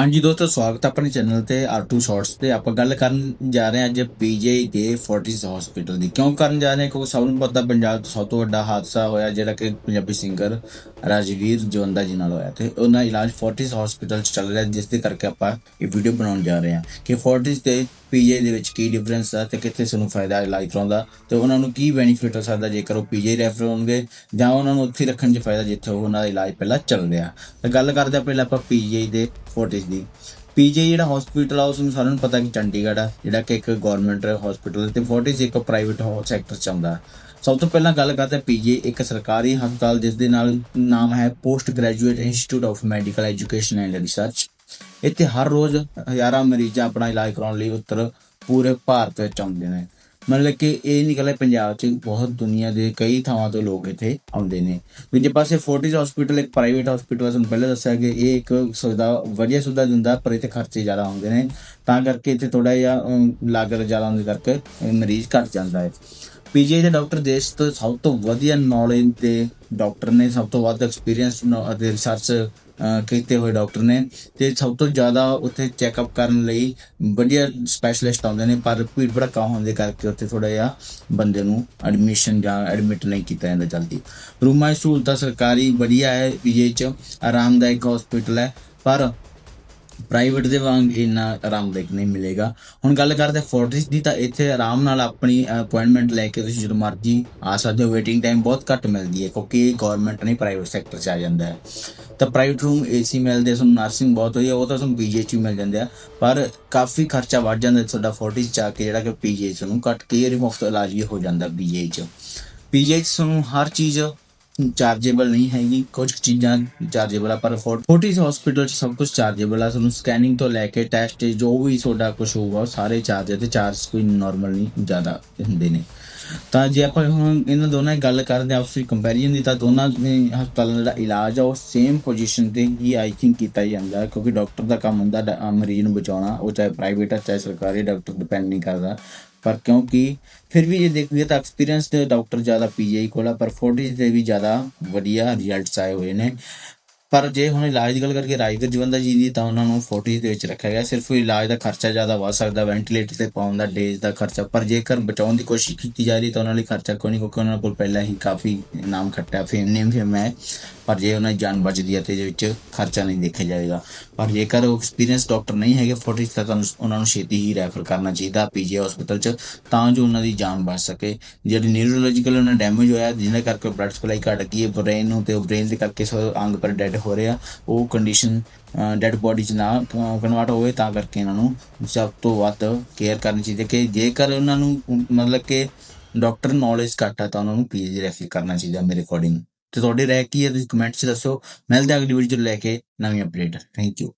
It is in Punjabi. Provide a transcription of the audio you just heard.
ਹਾਂਜੀ ਦੋਸਤੋ, ਸਵਾਗਤ ਹੈ ਆਪਣੇ ਚੈਨਲ ਤੇ R2 Shorts ਤੇ। ਆਪਾਂ ਗੱਲ ਕਰਨ ਜਾ ਰਹੇ ਹਾਂ ਅੱਜ ਪੀਜੀ ਦੇ ਫੋਰਟਿਸ ਹਸਪੀਟਲ ਦੀ। ਕਿਉਂ ਕਰਨ ਜਾ ਰਹੇ ਹਾਂ? ਕਿਉਂਕਿ ਸਭ ਨੂੰ ਪਤਾ ਪੰਜਾਬ ਤੋਂ ਸਭ ਤੋਂ ਵੱਡਾ ਹਾਦਸਾ ਹੋਇਆ, ਜਿਹੜਾ ਕਿ ਪੰਜਾਬੀ ਸਿੰਗਰ ਰਾਜਵੀਰ ਜਵੰਦਾ ਜੀ ਨਾਲ ਹੋਇਆ ਤੇ ਉਹਨਾਂ ਇਲਾਜ ਫੋਰਟਿਸ ਹਸਪੀਟਲ ਚ ਚੱਲ ਰਿਹਾ, ਜਿਸ ਦੇ ਕਰਕੇ ਆਪਾਂ ਇਹ ਵੀਡੀਓ ਬਣਾਉਣ ਜਾ ਰਹੇ ਹਾਂ ਕਿ ਫੋਰਟਿਸ ਤੇ ਪੀਜੀ ਦੇ ਵਿੱਚ ਕੀ ਡਿਫਰੈਂਸ ਆ ਤੇ ਕਿੱਥੇ ਸਾਨੂੰ ਫਾਇਦਾ ਇਲਾਜ ਕਰਾਉਂਦਾ ਤੇ ਉਹਨਾਂ ਨੂੰ ਕੀ ਬੈਨੀਫਿਟ ਹੋ ਸਕਦਾ ਜੇਕਰ ਉਹ ਪੀਜੀ ਰੈਫਰ ਹੋਣਗੇ ਜਾਂ ਉਹਨਾਂ ਨੂੰ ਉੱਥੇ ਰੱਖਣ 'ਚ ਫਾਇਦਾ ਜਿੱਥੇ ਉਹਨਾਂ ਦਾ ਇਲਾਜ ਪਹਿਲਾਂ ਚੱਲ ਰਿਹਾ। ਤਾਂ ਗੱਲ ਕਰਦੇ ਹਾਂ ਪਹਿਲਾਂ ਆਪਾਂ ਪੀਜੀ ਦੇ ਫੋਰਟਿਸ ਦੀ। ਪੀਜੀ ਜਿਹੜਾ ਹਸਪੀਟਲ ਆ ਉਸ ਨੂੰ ਸਾਰਿਆਂ ਨੂੰ ਪਤਾ ਕਿ ਚੰਡੀਗੜ੍ਹ ਆ, ਜਿਹੜਾ ਕਿ ਇੱਕ ਗਵਰਨਮੈਂਟ ਹਸਪੀਟਲ ਤੇ ਫੋਰਟਿਸ ਇੱਕ ਪ੍ਰਾਈਵੇਟ ਸੈਕਟਰ ਚ ਆਉਂਦਾ। ਸਭ ਤੋਂ ਪਹਿਲਾਂ ਗੱਲ ਕਰਦੇ ਹਾਂ ਪੀਜੀ ਇੱਕ ਸਰਕਾਰੀ ਹਸਪਤਾਲ ਜਿਸ ਦੇ ਨਾਲ ਨਾਮ ਹੈ post graduate institute of medical education and research ਇੱਥੇ ਹਰ ਰੋਜ਼ ਹਜ਼ਾਰਾਂ ਮਰੀਜ਼ਾਂ ਆਪਣਾ ਇਲਾਜ ਕਰਾਉਣ ਲਈ ਉੱਤਰ ਪੂਰੇ ਭਾਰਤ ਵਿੱਚ ਆਉਂਦੇ ਨੇ। ਮਤਲਬ ਕਿ ਇਹ ਨਹੀਂ ਇਕੱਲੇ ਪੰਜਾਬ 'ਚ ਬਹੁਤ ਦੁਨੀਆ ਦੇ ਕਈ ਥਾਵਾਂ ਤੋਂ ਲੋਕ ਇੱਥੇ ਆਉਂਦੇ ਨੇ। ਦੂਜੇ ਪਾਸੇ ਫੋਰਟਿਸ ਹਸਪੀਟਲ ਇੱਕ ਪ੍ਰਾਈਵੇਟ ਹਸਪੀਟਲ ਹੈ ਤੁਹਾਨੂੰ ਪਹਿਲਾਂ ਦੱਸਿਆ ਕਿ ਇਹ ਇੱਕ ਸੁਵਿਧਾ, ਵਧੀਆ ਸੁਵਿਧਾ ਦਿੰਦਾ, ਪਰ ਇੱਥੇ ਖਰਚੇ ਜ਼ਿਆਦਾ ਆਉਂਦੇ ਨੇ। ਤਾਂ ਕਰਕੇ ਇੱਥੇ ਥੋੜਾ ਜਿਹਾ ਲਾਗਤ ਜ਼ਿਆਦਾ ਹੋਣ ਕਰਕੇ ਮਰੀਜ਼ ਘਟ ਜਾਂਦਾ ਹੈ। ਪੀਜੀ ਦੇ ਡਾਕਟਰ ਦੇਸ਼ ਤੋਂ ਸਭ ਤੋਂ ਵਧੀਆ ਨੌਲੇਜ ਦੇ ਡਾਕਟਰ ਨੇ ਸਭ ਤੋਂ ਵੱਧ ਐਕਸਪੀਰੀਅੰਸ ਅਤੇ ਰਿਸਰਚ ਕੀਤੇ ਹੋਏ ਡਾਕਟਰ ਨੇ ਤੇ ਸਭ ਤੋਂ ਜ਼ਿਆਦਾ ਉੱਥੇ ਚੈੱਕਅਪ ਕਰਨ ਲਈ ਵਧੀਆ ਸਪੈਸ਼ਲਿਸਟ ਆਉਂਦੇ ਨੇ, ਪਰ ਭੀੜ ਭੜਕਾ ਹੋਣ ਦੇ ਕਰਕੇ ਉੱਥੇ ਥੋੜਾ ਜਿਹਾ ਬੰਦੇ ਨੂੰ ਐਡਮਿਸ਼ਨ ਜਾਂ ਐਡਮਿਟ ਨਹੀਂ ਕੀਤਾ ਜਾਂਦਾ ਜਲਦੀ। ਰੂਮਾਂ ਸਹੂਲਤਾਂ ਸਰਕਾਰੀ ਵਧੀਆ ਹੈ ਪੀਜੀ ਚ ਆਰਾਮਦਾਇਕ ਹਸਪੀਟਲ ਹੈ, ਪਰ ਪ੍ਰਾਈਵੇਟ ਦੇ ਵਾਂਗ ਇੰਨਾ ਆਰਾਮਦਾਇਕ ਨਹੀਂ ਮਿਲੇਗਾ। ਹੁਣ ਗੱਲ ਕਰਦੇ ਫੋਰਟਿਸ ਦੀ ਤਾਂ ਇੱਥੇ ਆਰਾਮ ਨਾਲ ਆਪਣੀ ਅਪਾਇੰਟਮੈਂਟ ਲੈ ਕੇ ਤੁਸੀਂ ਜਦੋਂ ਮਰਜ਼ੀ ਆ ਸਕਦੇ ਹੋ। ਵੇਟਿੰਗ ਟਾਈਮ ਬਹੁਤ ਘੱਟ ਮਿਲਦੀ ਹੈ ਕਿਉਂਕਿ ਇਹ ਗਵਰਨਮੈਂਟ ਨਹੀਂ ਪ੍ਰਾਈਵੇਟ ਸੈਕਟਰ 'ਚ ਆ ਜਾਂਦਾ ਹੈ। ਤਾਂ ਪ੍ਰਾਈਵੇਟ ਰੂਮ ਏਸੀ ਮਿਲਦੇ, ਤੁਹਾਨੂੰ ਨਰਸਿੰਗ ਬਹੁਤ ਹੋਈ ਹੈ ਉਹ ਤਾਂ ਤੁਹਾਨੂੰ ਪੀਜੀ 'ਚ ਹੀ ਮਿਲ ਜਾਂਦੇ ਆ। ਪਰ ਕਾਫੀ ਖਰਚਾ ਵੱਧ ਜਾਂਦਾ ਤੁਹਾਡਾ ਫੋਰਟਿਸ 'ਚ ਆ ਕੇ, ਜਿਹੜਾ ਕਿ ਪੀਜੀ 'ਚ ਨੂੰ ਘੱਟ ਕੇ ਮੁਫਤ ਇਲਾਜ ਵੀ ਹੋ ਜਾਂਦਾ ਪੀਜੀ 'ਚ। ਪੀਜੀ 'ਚ ਤੁਹਾਨੂੰ ਹਰ ਚੀਜ਼ ਚਾਰਜੇਬਲ ਨਹੀਂ ਹੈਗੀ। ਕੁਝ ਚੀਜ਼ਾਂ ਚਾਰਜੇਬਲ ਆ, ਪਰ ਫੋਰਟਿਸ ਹਸਪੀਟਲ 'ਚ ਸਭ ਕੁਝ ਚਾਰਜੇਬਲ ਆ। ਤੁਹਾਨੂੰ ਸਕੈਨਿੰਗ ਤੋਂ ਲੈ ਕੇ ਟੈਸਟ ਜੋ ਵੀ ਤੁਹਾਡਾ ਕੁਝ ਹੋਊਗਾ, ਉਹ ਸਾਰੇ ਚਾਰਜ ਤੇ ਚਾਰਜ ਕੋਈ ਨਾਰਮਲ ਨਹੀਂ, ਜ਼ਿਆਦਾ ਹੁੰਦੇ ਨੇ। ਤਾਂ ਜੇ ਆਪਾਂ ਹੁਣ ਇਹਨਾਂ ਦੋਨਾਂ ਦੀ ਗੱਲ ਕਰਦੇ ਹਾਂ, ਆਪਸੀ ਕੰਪੈਰੀਜ਼ਨ ਦੀ, ਤਾਂ ਦੋਨਾਂ ਦੇ ਹਸਪਤਾਲਾਂ ਦਾ ਜਿਹੜਾ ਇਲਾਜ ਆ, ਉਹ ਸੇਮ ਪੋਜੀਸ਼ਨ ਤੇ ਹੀ ਆਈ ਥਿੰਕ ਕੀਤਾ ਜਾਂਦਾ ਕਿਉਂਕਿ ਡਾਕਟਰ ਦਾ ਕੰਮ ਹੁੰਦਾ ਮਰੀਜ਼ ਨੂੰ ਬਚਾਉਣਾ, ਉਹ ਚਾਹੇ ਪ੍ਰਾਈਵੇਟ ਆ, ਚਾਹੇ ਸਰਕਾਰੀ ਡਾਕਟਰ ਡਿਪੈਂਡ ਨਹੀਂ ਕਰਦਾ। ਪਰ ਕਿਉਂਕਿ ਫਿਰ ਵੀ ਜੇ ਦੇਖੀਏ ਤਾਂ ਐਕਸਪੀਰੀਅੰਸ ਡਾਕਟਰ ਜ਼ਿਆਦਾ ਪੀਜੀਆਈ ਕੋਲ ਆ, ਪਰ ਫੋਰਟਿਸ ਦੇ ਵੀ ਜ਼ਿਆਦਾ ਵਧੀਆ ਰਿਜ਼ਲਟਸ ਆਏ ਹੋਏ ਨੇ। ਪਰ ਜੇ ਹੁਣ ਇਲਾਜ ਦੀ ਗੱਲ ਕਰਕੇ ਰਾਜਵੀਰ ਜਵੰਦਾ ਜੀ ਦੀ ਤਾਂ ਉਹਨਾਂ ਨੂੰ 40 ਦੇ ਵਿੱਚ ਰੱਖਿਆ ਗਿਆ। ਸਿਰਫ ਇਲਾਜ ਦਾ ਖਰਚਾ ਜ਼ਿਆਦਾ ਵੱਧ ਸਕਦਾ ਵੈਂਟੀਲੇਟਰ ਤੇ ਪਾਉਣ ਦਾ ਡੇਜ਼ ਦਾ ਖਰਚਾ। ਪਰ ਜੇਕਰ ਬਚਾਉਣ ਦੀ ਕੋਸ਼ਿਸ਼ ਕੀਤੀ ਜਾ ਰਹੀ, ਤਾਂ ਉਹਨਾਂ ਲਈ ਖਰਚਾ ਕੋਈ ਨਹੀਂ, ਕਿਉਂਕਿ ਉਹਨਾਂ ਕੋਲ ਪਹਿਲਾਂ ਹੀ ਕਾਫੀ ਨਾਮ ਖੱਟਿਆ ਫੇਮ ਨੇਮ ਫੇਮ ਹੈ ਪਰ ਜੇ ਉਹਨਾਂ ਦੀ ਜਾਨ ਬਚਦੀ ਹੈ, ਤੇ ਇਹਦੇ ਵਿੱਚ ਖਰਚਾ ਨਹੀਂ ਦੇਖਿਆ ਜਾਏਗਾ। ਪਰ ਜੇਕਰ ਉਹ ਐਕਸਪੀਰੀਅੰਸ ਡਾਕਟਰ ਨਹੀਂ ਹੈਗੇ 40 ਤਾਂ ਤੁਹਾਨੂੰ ਉਹਨਾਂ ਨੂੰ ਛੇਤੀ ਹੀ ਰੈਫਰ ਕਰਨਾ ਚਾਹੀਦਾ ਪੀਜੀ ਹਸਪੀਟਲ 'ਚ, ਤਾਂ ਜੋ ਉਹਨਾਂ ਦੀ ਜਾਨ ਬਚ ਸਕੇ। ਜਿਹੜੀ ਨਿਊਰੋਲੋਜੀਕਲ ਉਹਨਾਂ ਡੈਮੇਜ ਹੋਇਆ ਜਿਹਨਾਂ ਕਰਕੇ ਬਲੱਡ ਸਪਲਾਈ ਘਟ ਗਈ ਹੈ ਬ੍ਰੇਨ ਨੂੰ ਤੇ ਉਹ ਬ੍ਰੇਨ ਦੇ ਕਰਕੇ ਸੋ ਅੰਗ ਪਰ ਡੈਡ ਹੋ ਰਿਹਾ, ਉਹ ਕੰਡੀਸ਼ਨ ਡੈਡ ਬੋਡੀ 'ਚ ਨਾ ਕਨਵਰਟ ਹੋਵੇ ਤਾਂ ਕਰਕੇ ਇਹਨਾਂ ਨੂੰ ਸਭ ਤੋਂ ਵੱਧ ਕੇਅਰ ਕਰਨੀ ਚਾਹੀਦੀ ਹੈ ਕਿ ਜੇਕਰ ਉਹਨਾਂ ਨੂੰ, ਮਤਲਬ ਕਿ ਡਾਕਟਰ ਨੌਲੇਜ ਘੱਟ ਹੈ ਤਾਂ ਉਹਨਾਂ ਨੂੰ ਪੀਜੀ ਰੈਫਰ ਕਰਨਾ ਚਾਹੀਦਾ ਮੇਰੇ ਅਕੋਰਡਿੰਗ ਤੇ ਤੁਹਾਡੀ ਰਹਿ ਕੀ ਹੈ ਤੁਸੀਂ ਕਮੈਂਟ 'ਚ ਦੱਸੋ। ਮਿਲਦੇ ਹਾਂ ਅਗਲੀ ਵੀਡੀਓ ਲੈ ਕੇ ਨਵੀਂ ਅਪਡੇਟ ਥੈਂਕ ਯੂ